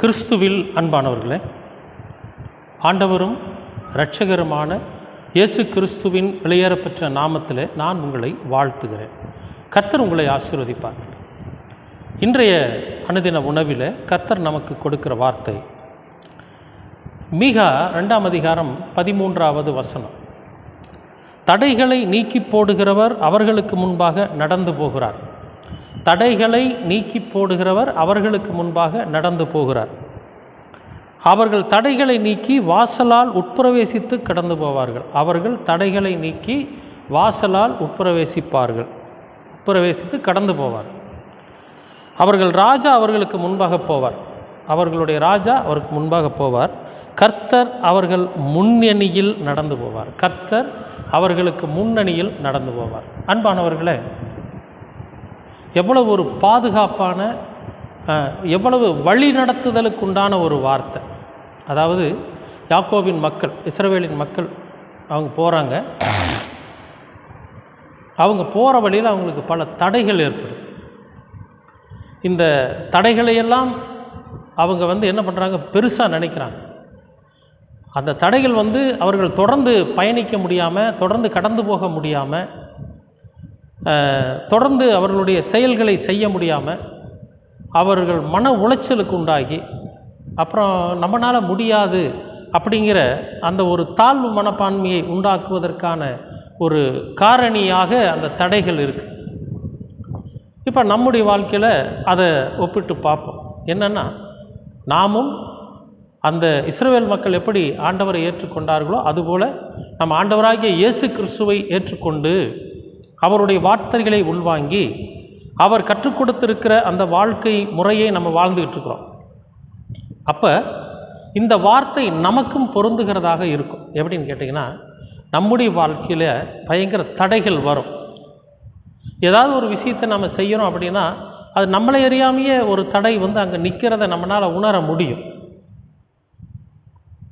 கிறிஸ்துவில் அன்பானவர்களே ஆண்டவரும் இரட்சகருமான இயேசு கிறிஸ்துவின் வெளியேறப்பெற்ற நாமத்தில் நான் உங்களை வாழ்த்துகிறேன். கர்த்தர் உங்களை ஆசீர்வதிப்பார். இன்றைய அனுதின உணவில் கர்த்தர் நமக்கு கொடுக்கிற வார்த்தை மீகா ரெண்டாம் அதிகாரம் பதிமூன்றாவது வசனம். தடைகளை நீக்கி போடுகிறவர் அவர்களுக்கு முன்பாக நடந்து போகிறார். தடைகளை நீக்கி போடுகிறவர் அவர்களுக்கு முன்பாக நடந்து போகிறார். அவர்கள் தடைகளை நீக்கி வாசலால் உட்பிரவேசித்து கடந்து போவார்கள். அவர்கள் தடைகளை நீக்கி வாசலால் உட்பிரவேசிப்பார்கள். உட்பிரவேசித்து கடந்து போவார். அவர்கள் ராஜா அவர்களுக்கு முன்பாக போவார். அவர்களுடைய ராஜா அவருக்கு முன்பாக போவார். கர்த்தர் அவர்கள் முன்னணியில் நடந்து போவார். கர்த்தர் அவர்களுக்கு முன்னணியில் நடந்து போவார். அன்பானவர்களே எவ்வளவு ஒரு பாதுகாப்பான எவ்வளவு வழி நடத்துதலுக்கு உண்டான ஒரு வார்த்தை. அதாவது யாக்கோவின் மக்கள் இஸ்ரவேலின் மக்கள் அவங்க போகிறாங்க அவங்க போகிற வழியில் அவங்களுக்கு பல தடைகள் ஏற்படுது. இந்த தடைகளையெல்லாம் அவங்க வந்து என்ன பண்ணுறாங்க பெருசாக நினைக்கிறாங்க. அந்த தடைகள் வந்து அவர்கள் தொடர்ந்து பயணிக்க முடியாமல் தொடர்ந்து கடந்து போக முடியாமல் தொடர்ந்து அவர்களுடைய செயல்களை செய்ய முடியாமல் அவர்கள் மன உளைச்சலுக்கு உண்டாகி அப்புறம் நம்மளால் முடியாது அப்படிங்கிற அந்த ஒரு தாழ்வு மனப்பான்மையை உண்டாக்குவதற்கான ஒரு காரணியாக அந்த தடைகள் இருக்குது இப்போ நம்முடைய வாழ்க்கையில் அதை ஒப்பிட்டு பார்ப்போம். என்னென்னா நாமும் அந்த இஸ்ரேல் மக்கள் எப்படி ஆண்டவரை ஏற்றுக்கொண்டார்களோ அதுபோல் நம்ம ஆண்டவராகிய இயேசு கிறிஸ்துவை ஏற்றுக்கொண்டு அவருடைய வார்த்தைகளை உள்வாங்கி அவர் கற்றுக் கொடுத்திருக்கிற அந்த வாழ்க்கை முறையை நம்ம வாழ்ந்துக்கிட்டு இருக்கிறோம். அப்போ இந்த வார்த்தை நமக்கும் பொருந்துகிறதாக இருக்கும். எப்படின்னு கேட்டிங்கன்னா நம்முடைய வாழ்க்கையில் பயங்கர தடைகள் வரும். ஏதாவது ஒரு விஷயத்தை நம்ம செய்கிறோம் அப்படின்னா அது நம்மளை அறியாமையே ஒரு தடை வந்து அங்கே நிற்கிறத நம்மளால் உணர முடியும்.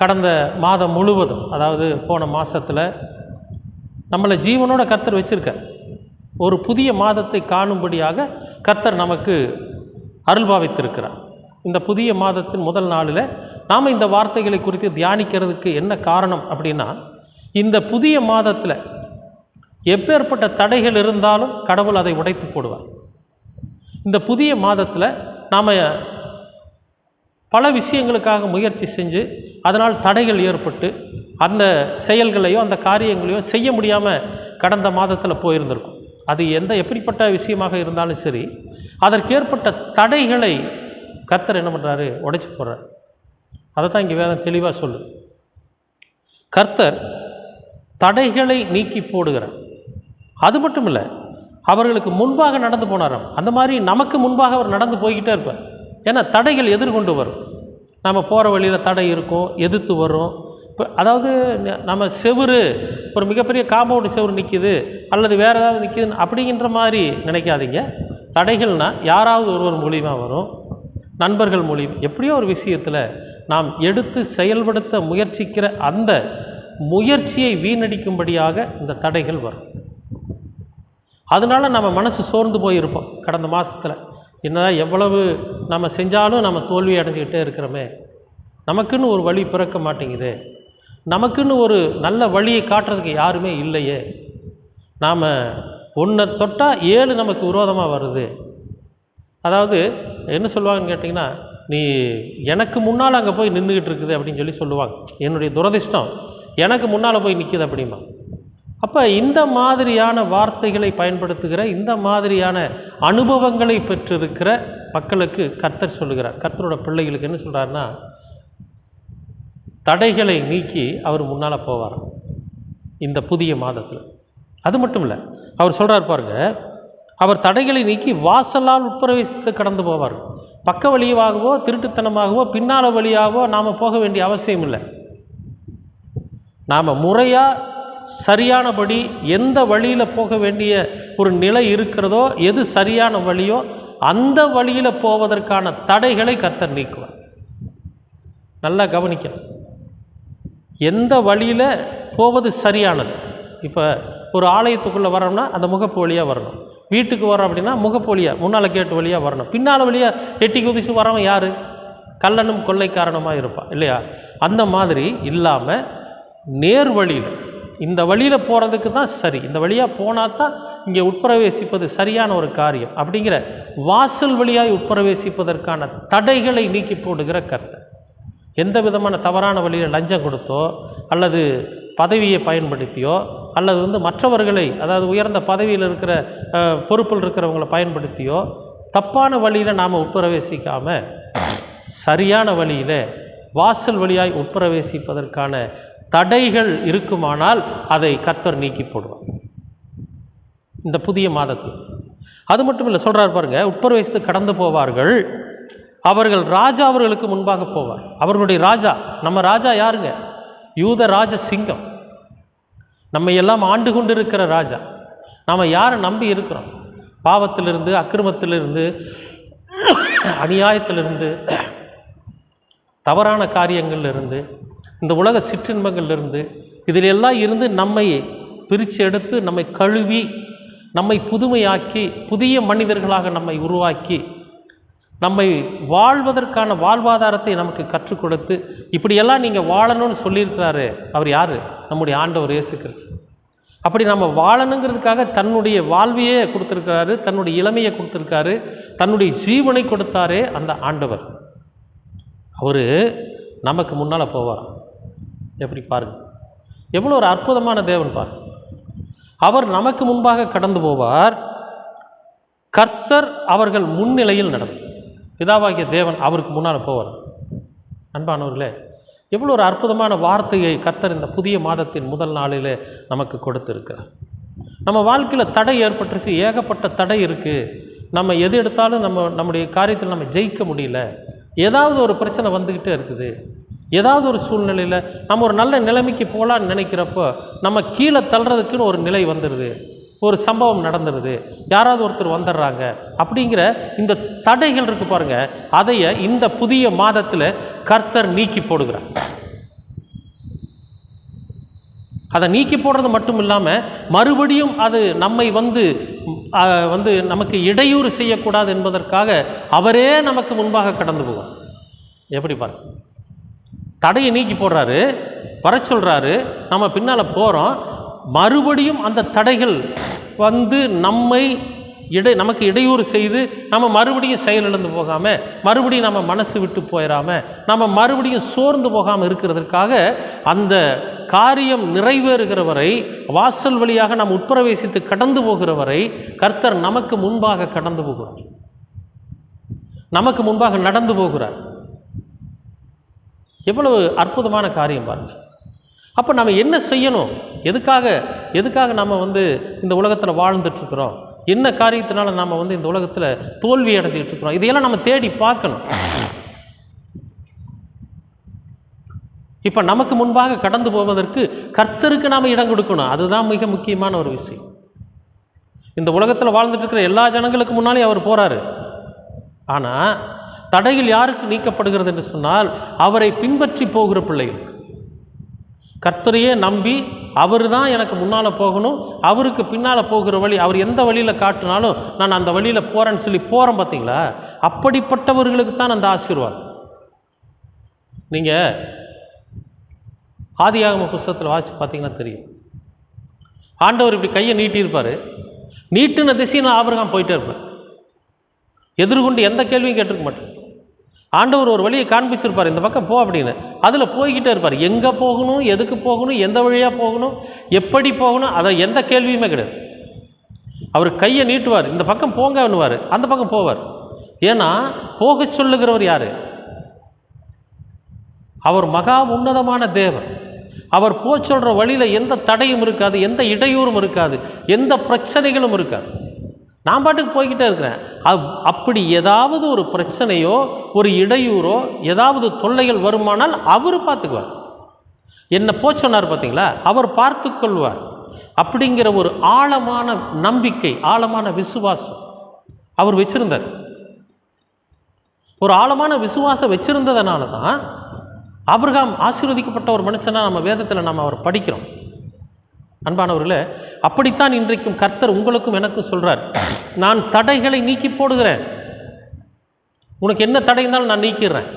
கடந்த மாதம் முழுவதும் அதாவது போன மாதத்தில் நம்மளை ஜீவனோட கர்த்தர் வச்சுருக்கார். ஒரு புதிய மாதத்தை காணும்படியாக கர்த்தர் நமக்கு அருள்பாவித்திருக்கிறார் இந்த புதிய மாதத்தின் முதல் நாளில் நாம் இந்த வார்த்தைகளை குறித்து தியானிக்கிறதுக்கு என்ன காரணம் அப்படின்னா இந்த புதிய மாதத்தில் எப்பேற்பட்ட தடைகள் இருந்தாலும் கடவுள் அதை உடைத்து போடுவார். இந்த புதிய மாதத்தில் நாம் பல விஷயங்களுக்காக முயற்சி செஞ்சு அதனால் தடைகள் ஏற்பட்டு அந்த செயல்களையோ அந்த காரியங்களையோ செய்ய முடியாமல் கடந்த மாதத்தில் போயிருந்திருக்கும். அது எந்த எப்படிப்பட்ட விஷயமாக இருந்தாலும் சரி அதற்கேற்பட்ட தடைகளை கர்த்தர் என்ன பண்ணுறாரு உடைச்சி போடுறார். அதை தான் இங்கே வேதம் தெளிவாக சொல்லு கர்த்தர் தடைகளை நீக்கி போடுகிறார். அது மட்டும் இல்லை அவர்களுக்கு முன்பாக நடந்து போனாராம். அந்த மாதிரி நமக்கு முன்பாக அவர் நடந்து போய்கிட்டே இருப்பார். ஏன்னா தடைகள் எதிர்கொண்டு வரும். நம்ம போகிற வழியில் தடை இருக்கும் எதிர்த்து வரும். இப்போ அதாவது நம்ம செவுரு ஒரு மிகப்பெரிய காம்பவுண்டு செவுரு நிற்கிது அல்லது வேறு ஏதாவது நிற்கிதுன்னு அப்படிங்கிற மாதிரி நினைக்காதீங்க. தடைகள்னால் யாராவது ஒருவர் மூலியமாக வரும். நண்பர்கள் மூலியம் எப்படியோ ஒரு விஷயத்தில் நாம் எடுத்து செயல்படுத்த முயற்சிக்கிற அந்த முயற்சியை வீணடிக்கும்படியாக இந்த தடைகள் வரும். அதனால நம்ம மனசு சோர்ந்து போயிருப்போம் கடந்த மாதத்தில் என்னதான் எவ்வளவு நம்ம செஞ்சாலும் நம்ம தோல்வி அடைஞ்சிக்கிட்டே இருக்கிறோமே. நமக்குன்னு ஒரு வழி பிறக்க மாட்டேங்குது. நமக்குன்னு ஒரு நல்ல வழியை காட்டுறதுக்கு யாருமே இல்லையே. நாம் ஒன்றை தொட்டால் ஏழு நமக்கு விரோதமாக வருது. அதாவது என்ன சொல்லுவாங்கன்னு கேட்டிங்கன்னா நீ எனக்கு முன்னால் அங்கே போய் நின்றுக்கிட்டு இருக்குது அப்படின்னு சொல்லி சொல்லுவாங்க. என்னுடைய துரதிர்ஷ்டம் எனக்கு முன்னால் போய் நிற்கிது அப்படிமா. அப்போ இந்த மாதிரியான வார்த்தைகளை பயன்படுத்துகிற இந்த மாதிரியான அனுபவங்களை பெற்றிருக்கிற மக்களுக்கு கர்த்தர் சொல்லுகிறார். கர்த்தரோட பிள்ளைகளுக்கு என்ன சொல்கிறாருன்னா தடைகளை நீக்கி அவர் முன்னால் போவார். இந்த புதிய மாதத்தில். அது மட்டும் இல்லை அவர் சொல்கிறார் பாருங்க அவர் தடைகளை நீக்கி வாசலால் உட்பிரவேசித்து கடந்து போவார். பக்க வழியாகவோ திருட்டுத்தனமாகவோ பின்னால் வழியாகவோ நாம் போக வேண்டிய அவசியம் இல்லை. நாம் முறையாக சரியானபடி எந்த வழியில் போக வேண்டிய ஒரு நிலை இருக்கிறதோ எது சரியான வழியோ அந்த வழியில் போவதற்கான தடைகளை கத்தர் நீக்குவார். நல்லா கவனிக்கணும். எந்த வழியில் போவது சரியானது? இப்போ ஒரு ஆலயத்துக்குள்ளே வரோம்னா அந்த முகப்பு வழியாக வரணும். வீட்டுக்கு வரோம் அப்படின்னா முகப்பு வழியாக முன்னால் கேட்டு வழியாக வரணும். பின்னால் வழியாக எட்டி குதிச்சு வரவன் யார்? கள்ளனும் கொள்ளைக்காரனுமாக இருப்பான் இல்லையா? அந்த மாதிரி இல்லாமல் நேர் வழியில் இந்த வழியில் போகிறதுக்கு தான் சரி. இந்த வழியாக போனால் தான் இங்கே உட்பிரவேசிப்பது சரியான ஒரு காரியம். அப்படிங்கிற வாசல் வழியாய் உட்பிரவேசிப்பதற்கான தடைகளை நீக்கி போடுகிற கருத்தை எந்த விதமான தவறான வழியில் லஞ்சம் கொடுத்தோ அல்லது பதவியை பயன்படுத்தியோ அல்லது வந்து மற்றவர்களை அதாவது உயர்ந்த பதவியில் இருக்கிற பொறுப்பில் இருக்கிறவங்களை பயன்படுத்தியோ தப்பான வழியில் நாம் உட்பிரவேசிக்காமல் சரியான வழியில் வாசல் வழியாய் உட்பிரவேசிப்பதற்கான தடைகள் இருக்குமானால் அதை கர்த்தர் நீக்கி போடுவார் இந்த புதிய மாதத்தில். அது மட்டும் இல்லை சொல்கிறார் பாருங்கள் உட்பிரவேசித்து கடந்து போவார்கள். அவர்கள் ராஜா அவர்களுக்கு முன்பாக போவார். அவர்களுடைய ராஜா நம்ம ராஜா யாருங்க? யூத ராஜ சிங்கம். நம்ம எல்லாம் ஆண்டு கொண்டு இருக்கிற ராஜா. நாம் யாரை நம்பி இருக்கிறோம்? பாவத்திலிருந்து அக்கிரமத்திலிருந்து அநியாயத்திலிருந்து தவறான காரியங்கள்லேருந்து இந்த உலக சிற்றின்பங்கள்லேருந்து இதில் எல்லாம் இருந்து நம்மை பிரித்து எடுத்து நம்மை கழுவி நம்மை புதுமையாக்கி புதிய மனிதர்களாக நம்மை உருவாக்கி நம்மை வாழ்வதற்கான வாழ்வாதாரத்தை நமக்கு கற்றுக் கொடுத்து இப்படியெல்லாம் நீங்கள் வாழணும்னு சொல்லியிருக்கிறாரு அவர் யார்? நம்முடைய ஆண்டவர் இயேசு கிறிஸ்து. அப்படி நம்ம வாழணுங்கிறதுக்காக தன்னுடைய வாழ்வையே கொடுத்துருக்கிறாரு தன்னுடைய இளமையை கொடுத்துருக்காரு தன்னுடைய ஜீவனை கொடுத்தாரே அந்த ஆண்டவர். அவர் நமக்கு முன்னால் போவார். எப்படி பாருங்க. எவ்வளோ ஒரு அற்புதமான தேவன் பாரு அவர் நமக்கு முன்பாக கடந்து போவார். கர்த்தர் அவர்கள் முன்னிலையில் நடக்கும் பிதாவாகிய தேவன் அவருக்கு முன்னால் போவார். அன்பானவர்களே எவ்வளோ ஒரு அற்புதமான வார்த்தையை கர்த்தர் இந்த புதிய மாதத்தின் முதல் நாளிலே நமக்கு கொடுத்துருக்கிறார். நம்ம வாழ்க்கையில் தடை ஏற்பட்டுருச்சு ஏகப்பட்ட தடை இருக்குது நம்ம எது எடுத்தாலும் நம்ம நம்முடைய காரியத்தில் நம்ம ஜெயிக்க முடியல. ஏதாவது ஒரு பிரச்சனை வந்துக்கிட்டே இருக்குது. ஏதாவது ஒரு சூழ்நிலையில் நம்ம ஒரு நல்ல நிலைமைக்கு போகலான்னு நினைக்கிறப்போ நம்ம கீழே தள்ளுறதுக்குன்னு ஒரு நிலை வந்துடுது ஒரு சம்பவம் நடந்துடுது யாராவது ஒருத்தர் வந்துடுறாங்க. அப்படிங்கிற இந்த தடைகள் இருக்கு பாருங்க. அதைய இந்த புதிய மாதத்தில் கர்த்தர் நீக்கி போடுகிறார். அதை நீக்கி போடுறது மட்டும் இல்லாமல் மறுபடியும் அது நம்மை வந்து வந்து நமக்கு இடையூறு செய்யக்கூடாது என்பதற்காக அவரே நமக்கு முன்பாக கடந்து போவார். எப்படி பாருங்க தடையை நீக்கி போடுறாரு வர சொல்கிறாரு நம்ம பின்னால் போகிறோம் மறுபடியும் அந்த தடைகள் வந்து நம்மை இடை நமக்கு இடையூறு செய்து நம்ம மறுபடியும் செயலிழந்து போகாமல் மறுபடியும் நம்ம மனசு விட்டு போயிடாமல் நம்ம மறுபடியும் சோர்ந்து போகாமல் இருக்கிறதுக்காக அந்த காரியம் நிறைவேறுகிற வரை வாசல் வழியாக நாம் உட்பிரவேசித்து கடந்து போகிற வரை கர்த்தர் நமக்கு முன்பாக கடந்து போகிறார். நமக்கு முன்பாக நடந்து போகிறார். எவ்வளவு அற்புதமான காரியம் பாருங்கள். அப்போ நம்ம என்ன செய்யணும்? எதுக்காக எதுக்காக நம்ம வந்து இந்த உலகத்தில் வாழ்ந்துட்டுருக்குறோம்? என்ன காரியத்தினால நம்ம வந்து இந்த உலகத்தில் தோல்வி அடைஞ்சிக்கிட்டு இருக்கிறோம் இதையெல்லாம் நம்ம தேடி பார்க்கணும். இப்போ நமக்கு முன்பாக கடந்து போவதற்கு கர்த்தருக்கு நாம் இடம் கொடுக்கணும். அதுதான் மிக முக்கியமான ஒரு விஷயம். இந்த உலகத்தில் வாழ்ந்துட்டு இருக்கிற எல்லா ஜனங்களுக்கு முன்னாலே அவர் போகிறாரு ஆனால் தடையில் யாருக்கு நீக்கப்படுகிறது என்று சொன்னால் அவரை பின்பற்றி போகிற பிள்ளைகளுக்கு. கர்த்தரையே நம்பி அவர் தான் எனக்கு முன்னால் போகணும். அவருக்கு பின்னால் போகிற வழி அவர் எந்த வழியில் காட்டினாலும் நான் அந்த வழியில் போகிறேன்னு சொல்லி போகிறேன் பார்த்தீங்களா? அப்படிப்பட்டவர்களுக்கு தான் அந்த ஆசீர்வாதம். நீங்கள் ஆதியாகம புஸ்தகத்தில் வாசித்து பார்த்தீங்கன்னா தெரியும். ஆண்டவர் இப்படி கையை நீட்டியிருப்பார். நீட்டின திசையில் ஆபிரகாம் போயிட்டே இருப்பேன் எதிர்கொண்டு எந்த கேள்வியும் கேட்டிருக்க மாட்டேன் ஆண்டவர் ஒரு வழியை காண்பிச்சிருப்பார் இந்த பக்கம் போ அப்படின்னு. அதில் போய்கிட்டே இருப்பார். எங்கே போகணும் எதுக்கு போகணும் எந்த வழியாக போகணும் எப்படி போகணும் அதை எந்த கேள்வியுமே கிடையாது. அவர் கையை நீட்டுவார். இந்த பக்கம் போங்கன்னுவார். அந்த பக்கம் போவார். ஏன்னா போக சொல்லுகிறவர் யார்? அவர் மகா உன்னதமான தேவன். அவர் போ சொல்கிற வழியில் எந்த தடையும் இருக்காது எந்த இடையூறும் இருக்காது எந்த பிரச்சனைகளும் இருக்காது. நான் பாட்டுக்கு போய்கிட்டே இருக்கிறேன். அப் அப்படி ஏதாவது ஒரு பிரச்சனையோ ஒரு இடையூறோ ஏதாவது தொல்லைகள் வருமானால் அவர் பார்த்துக்குவார். என்ன போ சொன்னார் பார்த்தீங்களா? அவர் பார்த்து கொள்வார். அப்படிங்கிற ஒரு ஆழமான நம்பிக்கை ஆழமான விசுவாசம் அவர் வச்சுருந்தார். ஒரு ஆழமான விசுவாசம் வச்சுருந்ததுனால தான் ஆபிரகாம் ஆசீர்வதிக்கப்பட்ட ஒரு மனுஷனாக நம்ம வேதத்தில் நம்ம அவர் படிக்கிறோம். அன்பானவர்களே அப்படித்தான் இன்றைக்கும் கர்த்தர் உங்களுக்கும் எனக்கும் சொல்கிறார் நான் தடைகளை நீக்கி போடுகிறேன். உனக்கு என்ன தடை இருந்தாலும் நான் நீக்கிடுறேன்.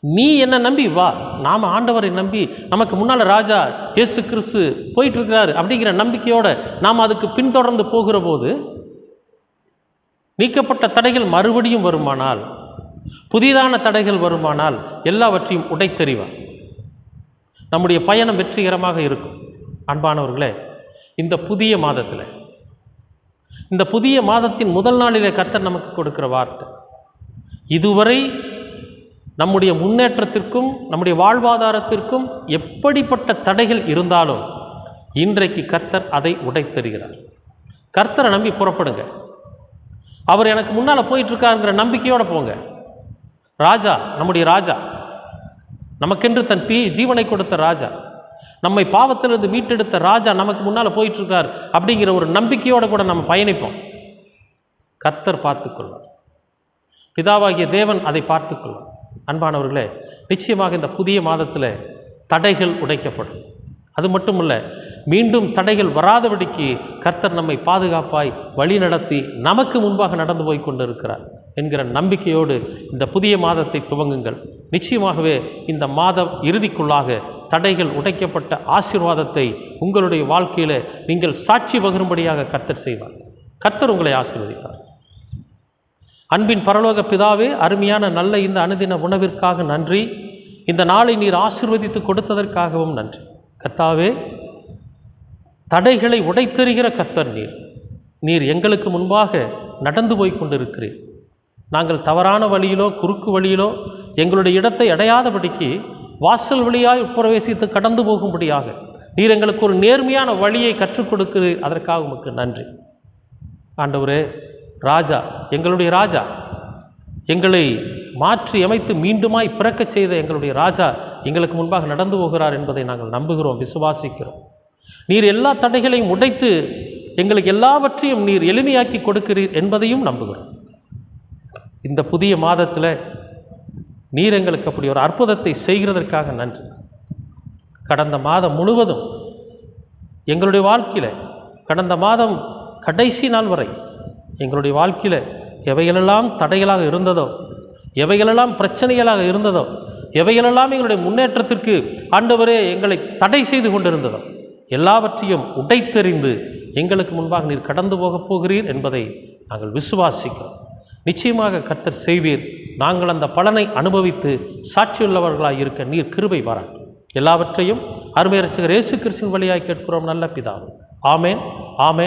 நீ என்னை நம்பி வா. நாம் ஆண்டவரை நம்பி நமக்கு முன்னால் ராஜா இயேசு கிறிஸ்து போயிட்டுருக்கிறாரு அப்படிங்கிற நம்பிக்கையோடு நாம் அதுக்கு பின்தொடர்ந்து போகிற போது நீக்கப்பட்ட தடைகள் மறுபடியும் வருமானால் புதிதான தடைகள் வருமானால் எல்லாவற்றையும் உடைத்தெறிவார். நம்முடைய பயணம் வெற்றிகரமாக இருக்கும். அன்பானவர்களே இந்த புதிய மாதத்தில் இந்த புதிய மாதத்தின் முதல் நாளிலே கர்த்தர் நமக்கு கொடுக்கிற வார்த்தை இதுவரை நம்முடைய முன்னேற்றத்திற்கும் நம்முடைய வாழ்வாதாரத்திற்கும் எப்படிப்பட்ட தடைகள் இருந்தாலும் இன்றைக்கு கர்த்தர் அதை உடைத்தருகிறார். கர்த்தரை நம்பி புறப்படுங்க. அவர் எனக்கு முன்னால் போயிட்டுருக்காருங்கிற நம்பிக்கையோடு போங்க. ராஜா நம்முடைய ராஜா நமக்கென்று தன் தீ ஜீவனை கொடுத்த ராஜா நம்மை பாவத்திலிருந்து மீட்டெடுத்த ராஜா நமக்கு முன்னால் போயிட்டுருக்கார் அப்படிங்கிற ஒரு நம்பிக்கையோடு கூட நம்ம பயணிப்போம். கர்த்தர் பார்த்துக்கொள்வார். பிதாவாகிய தேவன் அதை பார்த்துக்கொள்வார். அன்பானவர்களே நிச்சயமாக இந்த புதிய மாதத்தில் தடைகள் உடைக்கப்படும். அது மட்டும் இல்லை மீண்டும் தடைகள் வராதபடிக்கு கர்த்தர் நம்மை பாதுகாப்பாய் வழி நடத்தி நமக்கு முன்பாக நடந்து போய் கொண்டிருக்கிறார் என்கிற நம்பிக்கையோடு இந்த புதிய மாதத்தை துவங்குங்கள். நிச்சயமாகவே இந்த மாதம் இறுதிக்குள்ளாக தடைகள் உடைக்கப்பட்ட ஆசீர்வாதத்தை உங்களுடைய வாழ்க்கையில் நீங்கள் சாட்சி பகிரும்படியாக கர்த்தர் செய்வார். கர்த்தர் உங்களை ஆசீர்வதிப்பார். அன்பின் பரலோக பிதாவே அருமையான நல்ல இந்த அனுதின உணவிற்காக நன்றி. இந்த நாளை நீர் ஆசிர்வதித்து கொடுத்ததற்காகவும் நன்றி. கர்த்தாவே தடைகளை உடைத்தெறிகிற கர்த்தர் நீர். நீர் எங்களுக்கு முன்பாக நடந்து போய் கொண்டிருக்கிறீர். நாங்கள் தவறான வழியிலோ குறுக்கு வழியிலோ எங்களுடைய இடத்தை அடையாதபடிக்கு வாசல் வழியாய் உட்பிரவேசித்து கடந்து போகும்படியாக. நீர் எங்களுக்கு ஒரு நேர்மையான வழியை கற்றுக் கொடுக்கிறீர் அதற்காக உமக்கு நன்றி. ஆண்டவரே ராஜா எங்களுடைய ராஜா எங்களை மாற்றி அமைத்து மீண்டுமாய் பிறக்கச் செய்த எங்களுடைய ராஜா எங்களுக்கு முன்பாக நடந்து போகிறார் என்பதை நாங்கள் நம்புகிறோம் விசுவாசிக்கிறோம். நீர் எல்லா தடைகளையும் உடைத்து எங்களுக்கு எல்லாவற்றையும் நீர் எளிமையாக்கி கொடுக்கிறீர் என்பதையும் நம்புகிறோம். இந்த புதிய மாதத்தில் நீர் எங்களுக்கு அப்படி ஒரு அற்புதத்தை செய்கிறதற்காக நன்றி. கடந்த மாதம் முழுவதும் எங்களுடைய வாழ்க்கையில் கடந்த மாதம் கடைசி நாள் வரை எங்களுடைய வாழ்க்கையில் எவைகளெல்லாம் தடைகளாக இருந்ததோ எவைகளெல்லாம் பிரச்சனைகளாக இருந்ததோ எவைகளெல்லாம் எங்களுடைய முன்னேற்றத்திற்கு ஆண்டவரே எங்களை தடை செய்து கொண்டிருந்ததோ எல்லாவற்றையும் உடைத்தெறிந்து எங்களுக்கு முன்பாக நீர் கடந்து போகப் போகிறீர் என்பதை நாங்கள் விசுவாசிக்கிறோம். நிச்சயமாக கர்த்தர் செய்வீர். நாங்கள் அந்த பலனை அனுபவித்து சாட்சியுள்ளவர்களாக இருக்க நீர் கிருபை பாராட்டும் எல்லாவற்றையும் அருமை இயேசு கிருஷ்ணன் வழியாய் கேட்கிறோம் நல்ல பிதா ஆமேன் ஆமேன்.